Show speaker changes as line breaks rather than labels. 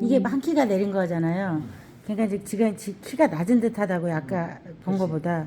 이게 한 키가 내린 거잖아요. 그러니까 지금 키가 낮은 듯하다고 아까 본 거보다.